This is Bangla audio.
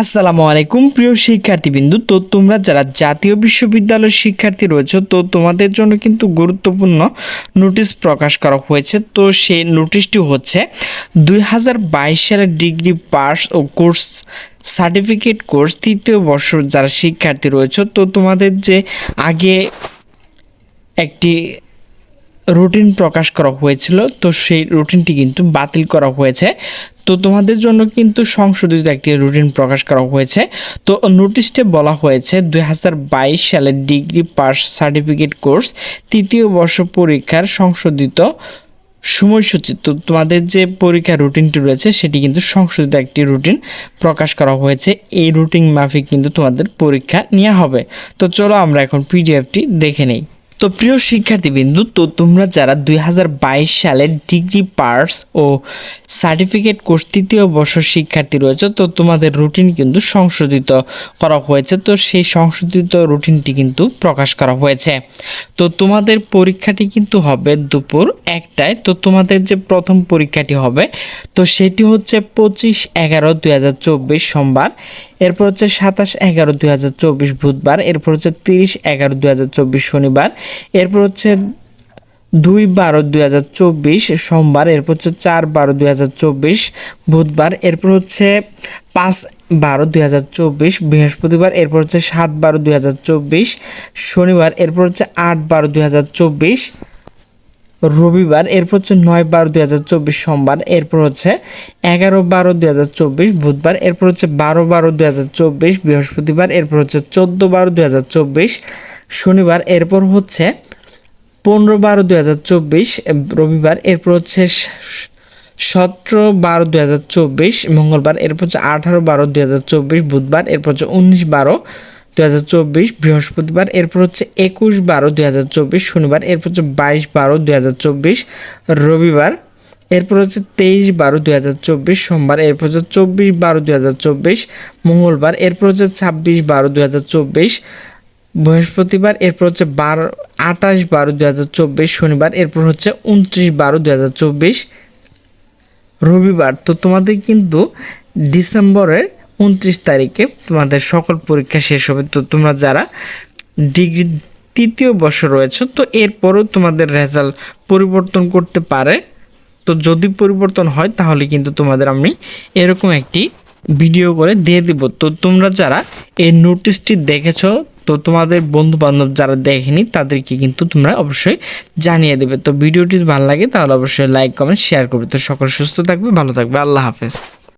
আসসালামু আলাইকুম, প্রিয় শিক্ষার্থীবৃন্দু। তো তোমরা যারা জাতীয় বিশ্ববিদ্যালয়ের শিক্ষার্থী রয়েছে, তো তোমাদের জন্য কিন্তু গুরুত্বপূর্ণ নোটিশ প্রকাশ করা হয়েছে। তো সেই নোটিশটি হচ্ছে, দুই হাজার বাইশ সালের ডিগ্রি পাস ও কোর্স, সার্টিফিকেট কোর্স তৃতীয় বর্ষ যারা শিক্ষার্থী রয়েছে, তো তোমাদের যে আগে একটি রুটিন প্রকাশ করা হয়েছিল, তো সেই রুটিনটি কিন্তু বাতিল করা হয়েছে। তো তোমাদের জন্য কিন্তু সংশোধিত একটি রুটিন প্রকাশ করা হয়েছে। তো নোটিশে বলা হয়েছে, দুই হাজার বাইশ সালের ডিগ্রি পাস সার্টিফিকেট কোর্স তৃতীয় বর্ষ পরীক্ষার সংশোধিত সময়সূচি। তো তোমাদের যে পরীক্ষার রুটিনটি রয়েছে, সেটি কিন্তু সংশোধিত একটি রুটিন প্রকাশ করা হয়েছে। এই রুটিন মাফিক কিন্তু তোমাদের পরীক্ষা নেওয়া হবে। তো চলো আমরা এখন পিডিএফটি দেখে নেই। তো প্রিয় শিক্ষার্থীবৃন্দু, তো তোমরা যারা দুই হাজার বাইশ সালের ডিগ্রি পার্স ও সার্টিফিকেট কোর্স তৃতীয় বর্ষ শিক্ষার্থী রয়েছে, তো তোমাদের রুটিন কিন্তু সংশোধিত করা হয়েছে। তো সেই সংশোধিত রুটিনটি কিন্তু প্রকাশ করা হয়েছে। তো তোমাদের পরীক্ষাটি কিন্তু হবে দুপুর একটায়। তো তোমাদের যে প্রথম পরীক্ষাটি হবে, তো সেটি হচ্ছে পঁচিশ এগারো দুই সোমবার। এরপর হচ্ছে সাতাশ এগারো দুই হাজার চব্বিশ বুধবার, এরপর হচ্ছে তিরিশ এগারো দুই হাজার চব্বিশ শনিবার, এরপর হচ্ছে দুই বারো দুই হাজার চব্বিশ সোমবার, এরপর হচ্ছে চার বারো দুই হাজার চব্বিশ বুধবার, এরপর হচ্ছে পাঁচ বারো দুই হাজার চব্বিশ বৃহস্পতিবার, এরপর হচ্ছে সাত বারো দুই হাজার চব্বিশ শনিবার, এরপর হচ্ছে আট বারো দুই হাজার চব্বিশ রবিবার, এরপর হচ্ছে নয় বারো দুই হাজার চব্বিশ সোমবার, এরপর হচ্ছে এগারো বারো দুই হাজার চব্বিশ বুধবার, এরপর হচ্ছে বারো বারো দুই হাজার চব্বিশ বৃহস্পতিবার, এরপর হচ্ছে চোদ্দ বারো দুই হাজার চব্বিশ শনিবার, এরপর হচ্ছে পনেরো বারো দুই হাজার চব্বিশ রবিবার, এরপর হচ্ছে সতেরো বারো দুই হাজার চব্বিশ মঙ্গলবার, এরপর হচ্ছে আঠারো বারো দুই হাজার চব্বিশ বুধবার, এরপর হচ্ছে উনিশ বারো দুই হাজার চব্বিশ বৃহস্পতিবার, এরপর হচ্ছে একুশ বারো দুই হাজার চব্বিশ শনিবার, এরপর হচ্ছে বাইশ বারো দুই হাজার চব্বিশ রবিবার, এরপর হচ্ছে তেইশ বারো দুই হাজার চব্বিশ সোমবার, এরপর হচ্ছে চব্বিশ বারো দুই হাজার চব্বিশ মঙ্গলবার, এরপর হচ্ছে ছাব্বিশ বারো দুই হাজার চব্বিশ বৃহস্পতিবার, এরপর হচ্ছে বারো, আঠাশ বারো দুই হাজার চব্বিশ শনিবার, এরপর হচ্ছে উনত্রিশ বারো দুই হাজার চব্বিশ রবিবার। তো তোমাদের কিন্তু ডিসেম্বরের উনত্রিশ তারিখে তোমাদের সকল পরীক্ষা শেষ হবে। তো তোমরা যারা ডিগ্রি তৃতীয় বর্ষ রয়েছে, তো এরপরও তোমাদের রেজাল্ট পরিবর্তন করতে পারে। তো যদি পরিবর্তন হয়, তাহলে কিন্তু তোমাদের আমি এরকম একটি ভিডিও করে দিয়ে দিব। তো তোমরা যারা এই নোটিশটি দেখেছ, তো তোমাদের বন্ধু বান্ধব যারা দেখেনি, তাদেরকে কিন্তু তোমরা অবশ্যই জানিয়ে দেবে। তো ভিডিওটি ভালো লাগে, তাহলে অবশ্যই লাইক, কমেন্ট, শেয়ার করবে। তো সকল সুস্থ থাকবে, ভালো থাকবে। আল্লাহ হাফেজ।